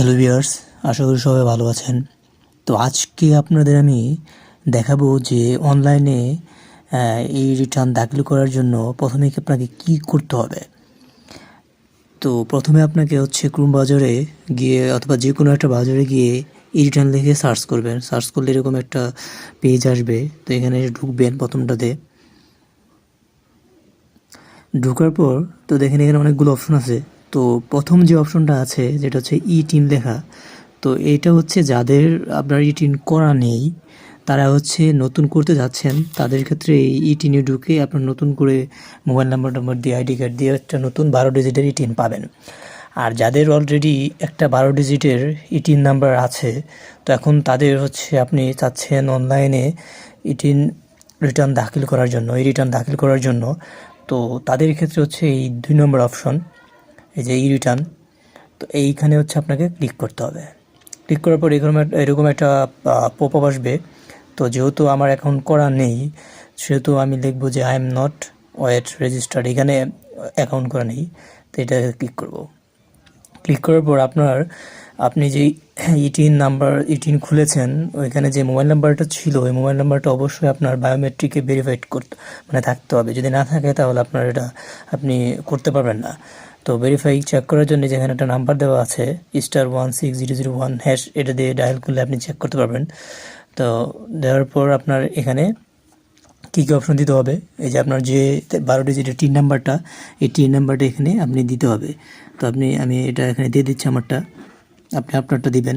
Hello viewers আশা করি সবাই ভালো আছেন। তো আজকে আপনাদের আমি দেখাবো যে অনলাইনে এই রিটার্ন দাখিল করার জন্য প্রথমে আপনাকে কি করতে হবে। তো প্রথমে আপনাকে হচ্ছে ক্রোম বাজারে গিয়ে অথবা যে কোনো একটা বাজারে গিয়ে এই রিটার্ন লিখে সার্চ করবেন। সার্চ করলে এরকম একটা পেজ আসবে। তো এখানে ঢুকবেন প্রথমটাতে। ঢুকার পর তো দেখেন এখানে অনেকগুলো অপশন আছে। তো প্রথম যে অপশনটা আছে, যেটা হচ্ছে ই টিন লেখা, তো এটা হচ্ছে যাদের আপনার ই টিম করা নেই, তারা হচ্ছে নতুন করতে যাচ্ছেন, তাদের ক্ষেত্রে এই ই টিনে ঢুকে আপনার নতুন করে মোবাইল নাম্বার টাম্বার দিয়ে আইডি কার্ড দিয়ে একটা নতুন বারো ডিজিটের ই টিন পাবেন। আর যাদের অলরেডি একটা বারো ডিজিটের ইটিন নাম্বার আছে, তো এখন তাদের হচ্ছে আপনি চাচ্ছেন অনলাইনে ইটিন রিটার্ন দাখিল করার জন্য, এই রিটার্ন দাখিল করার জন্য, তো তাদের ক্ষেত্রে হচ্ছে এই দুই নম্বর অপশন। এই যে ই রিটার্ন তো এইখানে হচ্ছে আপনাকে ক্লিক করতে হবে। ক্লিক করার পর এরকম এরকম একটা পপ আপ আসবে। তো যেহেতু আমার এখন করা নেই, সেহেতু আমি লিখব যে I am not yet registered এখানে অ্যাকাউন্ট করা নেই, তো এটা ক্লিক করব। ক্লিক করার পর আপনার, আপনি যে ইটিন নাম্বার ইটিন খুলেছেন, ওইখানে যে মোবাইল নাম্বারটা ছিল, ওই মোবাইল নাম্বারটা অবশ্যই আপনার বায়োমেট্রিকে ভেরিফাইড করতে মানে থাকতে হবে। যদি না থাকে তাহলে আপনার এটা আপনি করতে পারবেন না। তো ভেরিফাই চেক করার জন্য যেখানে একটা নাম্বার দেওয়া আছে star one six zero zero one hash এটা দিয়ে ডায়াল করলে আপনি চেক করতে পারবেন। তো দেওয়ার পর আপনার এখানে কী কী অপশন দিতে হবে? এই যে আপনার যে বারো ডিজিটের টিন নাম্বারটা এই টিন নাম্বারটা এখানে আপনি দিতে হবে। তো আপনি, আমি এটা এখানে দিয়ে দিচ্ছি আমারটা। আপনি আপনারটা দিবেন।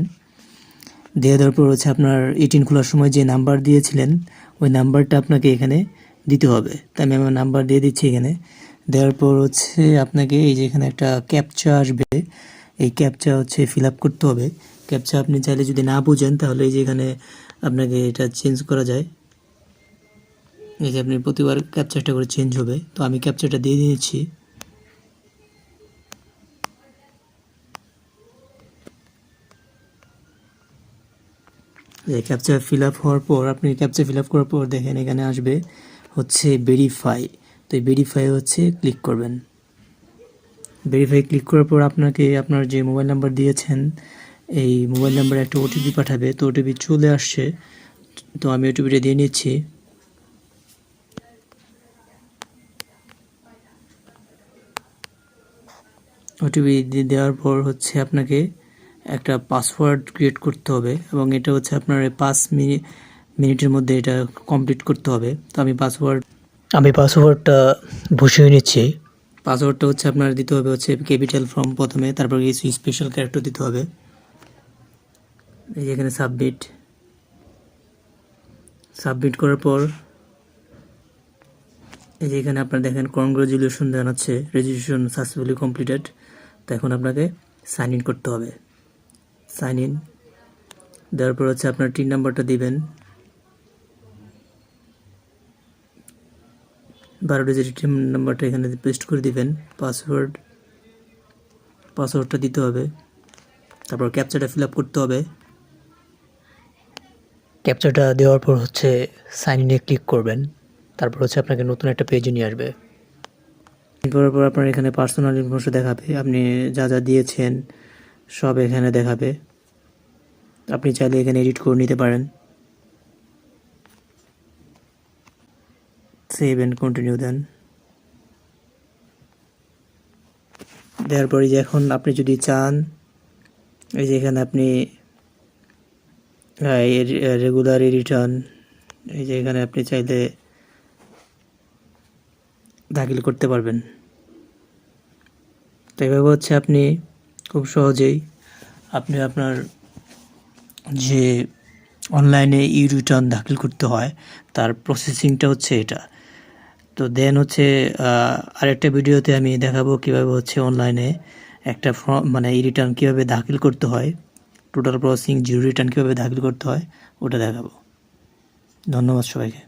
দিয়ে দেওয়ার পর হচ্ছে আপনার এটিন খোলার সময় যে নাম্বার দিয়েছিলেন, ওই নাম্বারটা আপনাকে এখানে দিতে হবে। তো আমি আমার নাম্বার দিয়ে দিচ্ছি এখানে। দেওয়ার পর হচ্ছে আপনাকে এই যে এখানে একটা ক্যাপচা আসবে। এই ক্যাপচা হচ্ছে ফিল করতে হবে। ক্যাপচা আপনি চাইলে যদি না বুঝেন, তাহলে এই যে এখানে আপনাকে এটা চেঞ্জ করা যায়। এই যে আপনি প্রতিবার ক্যাপচারটা করে চেঞ্জ হবে। তো আমি ক্যাপচারটা দিয়ে দিয়েছি। ক্যাপচার ফিল আপ হওয়ার পর, আপনি ক্যাপচার ফিল আপ করার পর দেখেন এখানে আসবে হচ্ছে ভেরিফাই তো ভেরিফাই হচ্ছে ক্লিক করবেন। ভেরিফাই ক্লিক করার পর আপনাকে আপনার যে মোবাইল নাম্বার দিয়েছেন, এই মোবাইল নাম্বারে একটা ওটিপি পাঠাবে। তো ওটিপি চলে আসছে, তো আমি ওটিপিটা দিয়ে নিচ্ছি। ওটিপি দেওয়ার পর হচ্ছে আপনাকে একটা পাসওয়ার্ড ক্রিয়েট করতে হবে এবং এটা হচ্ছে আপনার পাঁচ মিনিট মিনিটের মধ্যে এটা কমপ্লিট করতে হবে। তো আমি পাসওয়ার্ড আমি পাসওয়ার্ডটা বসিয়ে নিচ্ছি। পাসওয়ার্ডটা হচ্ছে আপনার দিতে হবে হচ্ছে ক্যাপিটাল ফর্ম প্রথমে, তারপর কিছু স্পেশাল ক্যারেক্টার দিতে হবে। এই যে এখানে সাবমিট সাবমিট করার পর, এই যে এখানে আপনার দেখেন কনগ্রাচুলেশন জানাচ্ছে রেজিস্ট্রেশন সাকসেসফুলি কমপ্লিটেড তো এখন আপনাকে সাইন ইন করতে হবে। সাইন ইন দেওয়ার পর হচ্ছে আপনার টিন নাম্বারটা দিবেন। বারো ডিজিট টিন নাম্বারটা এখানে পেস্ট করে দিবেন পাসওয়ার্ড পাসওয়ার্ডটা দিতে হবে তারপর ক্যাপচারটা ফিল আপ করতে হবে। ক্যাপচারটা দেওয়ার পর হচ্ছে সাইন ইনে ক্লিক করবেন তারপর হচ্ছে আপনাকে নতুন একটা পেজে নিয়ে আসবে। করার পর আপনার এখানে পার্সোনাল ইনফরমেশন দেখাবে আপনি যা যা দিয়েছেন সব এখানে দেখাবে। আপনি চাইলে এখানে এডিট করে নিতে পারেন। সেভ অ্যান্ড কন্টিনিউ দেন দেওয়ার পরে যে এখন আপনি যদি চান, এই যে এখানে আপনি রেগুলার রিটার্ন এই যে এখানে আপনি চাইলে দাখিল করতে পারবেন। তো এভাবে হচ্ছে আপনি খুব সহজেই আপনি আপনার যে অনলাইনে ই রিটার্ন দাখিল করতে হয়, তার প্রসেসিংটা হচ্ছে এটা। তো দেন হচ্ছে আরেকটা ভিডিওতে আমি দেখাবো কীভাবে হচ্ছে অনলাইনে একটা ফর্ম মানে ই রিটার্ন কীভাবে দাখিল করতে হয় টোটাল প্রসেসিং জিরো রিটার্ন কীভাবে দাখিল করতে হয়, ওটা দেখাবো। ধন্যবাদ সবাইকে।